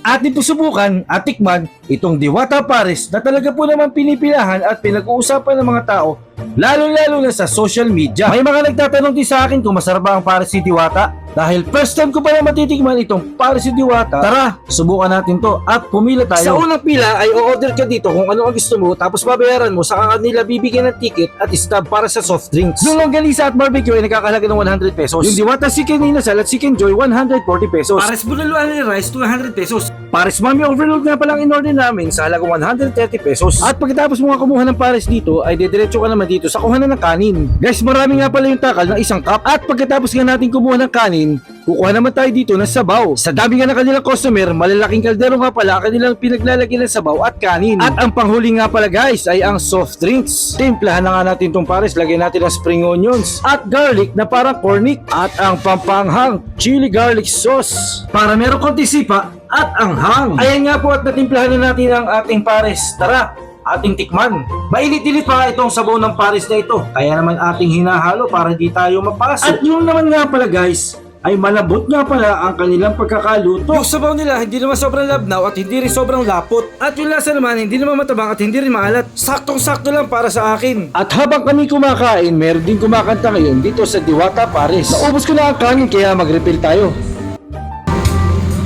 Atin po subukan at tikman itong Diwata Pares na talaga po naman pinipilahan at pinag-uusapan ng mga tao lalo-lalo na sa social media. May mga nagtatanong din sa akin kung masarap ba ang Pares ni Diwata dahil first time ko pa na matitikman itong Pares ni Diwata. Tara, subukan natin to at pumila tayo. Sa unang pila ay o-order ka dito kung ano ang gusto mo tapos babayaran mo sa kanila bibigyan ng ticket at stub para sa soft drinks. Yung longganisa at barbecue ay nakakalaga ng 100 pesos. Yung Diwata Chicken Inasal at Chicken Joy 140 pesos. Pares Bulalo ni Rice 200 pesos. Pares Mami Overload nga palang in-order namin sa halagang 130 pesos. At pagkatapos mo nga kumuha ng pares dito ay didiretso ka naman dito sa kuhanan ng kanin. Guys, marami nga pala yung takal ng isang cup. At pagkatapos nga natin kumuha ng kanin, kukuha naman tayo dito ng sabaw. Sa dami nga ng kanilang customer, malalaking kaldero nga pala ang kanilang pinaglalagyan ng sabaw at kanin. At ang panghuli nga pala guys ay ang soft drinks. Timplahan na nga natin tong pares, lagyan natin ng spring onions at garlic na parang cornic at ang pampanghang chili garlic sauce para meron konti sipa at anghang. Ayan nga po at natimplahan na natin ang ating pares. Tara, ating tikman. Mainit-init pa itong sabaw ng pares na ito. Kaya naman ating hinahalo para di tayo mapasok. At yun naman nga pala guys, ay malambot nga pala ang kanilang pagkakaluto. Yung sabaw nila hindi naman sobrang labnaw at hindi rin sobrang lapot. At yung lasa naman hindi naman matabang at hindi rin maalat. Saktong-sakto lang para sa akin. At habang kami kumakain, meron din kumakanta ngayon dito sa Diwata Pares. Naubos ko na ang kanin kaya mag-refill tayo.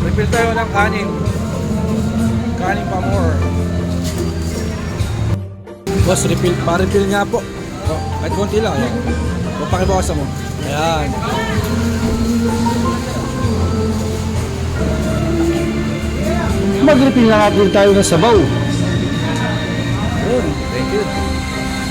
Refill tayo ng kanin. Kanin pa more. Boss, refill. Pa-refill nga po. Oh, kahit konti lang. Ayan. O, pakibawasan mo. Ayan. Mag-refill na natin tayo ng sabaw. Yun. Thank you.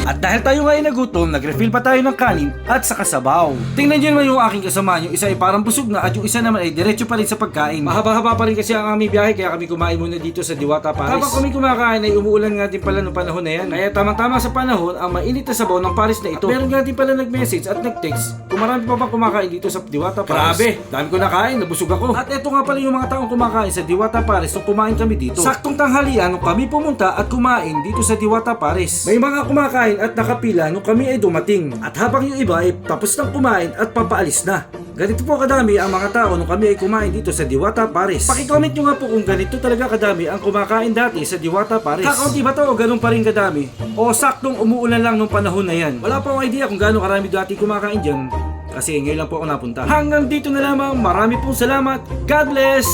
At dahil tayo nga ay nagutom, nag-refill pa tayo ng kanin at sa kasabaw. Tingnan nyo naman yung aking kasama, yung isa ay parang busog na at yung isa naman ay diretso pa rin sa pagkain. Mahaba-haba pa rin kasi ang aming biyahe kaya kami kumain muna dito sa Diwata Paris. Habang kami kumakain ay umuulan nga din pala noong panahon na yan. Kaya tamang-tama sa panahon ang mainit na sabaw ng Paris na ito. At meron nga din pala nag-message at nag-text kung marami pa bang kumakain dito sa Diwata Paris. Grabe, dami ko nakain, nabusog ako. At eto nga pala yung mga taong kumakain sa Diwata Paris nung kumain kami dito. Saktong tanghalian nung kami pumunta at kumain dito sa Diwata Paris. May mga kumakain at nakapila nung kami ay dumating. At habang yung iba ay tapos nang kumain at papaalis na. Ganito po kadami ang mga tao nung kami ay kumain dito sa Diwata Paris. Pakicomment nyo nga po kung ganito talaga kadami ang kumakain dati sa Diwata Paris. Kakaunti ba to o ganun pa rin kadami? O saktong umuulan lang nung panahon na yan? Wala pa akong idea kung gaano karami dati kumakain dyan. Kasi ngayon lang po ako napunta. Hanggang dito na lamang. Marami pong salamat. God bless!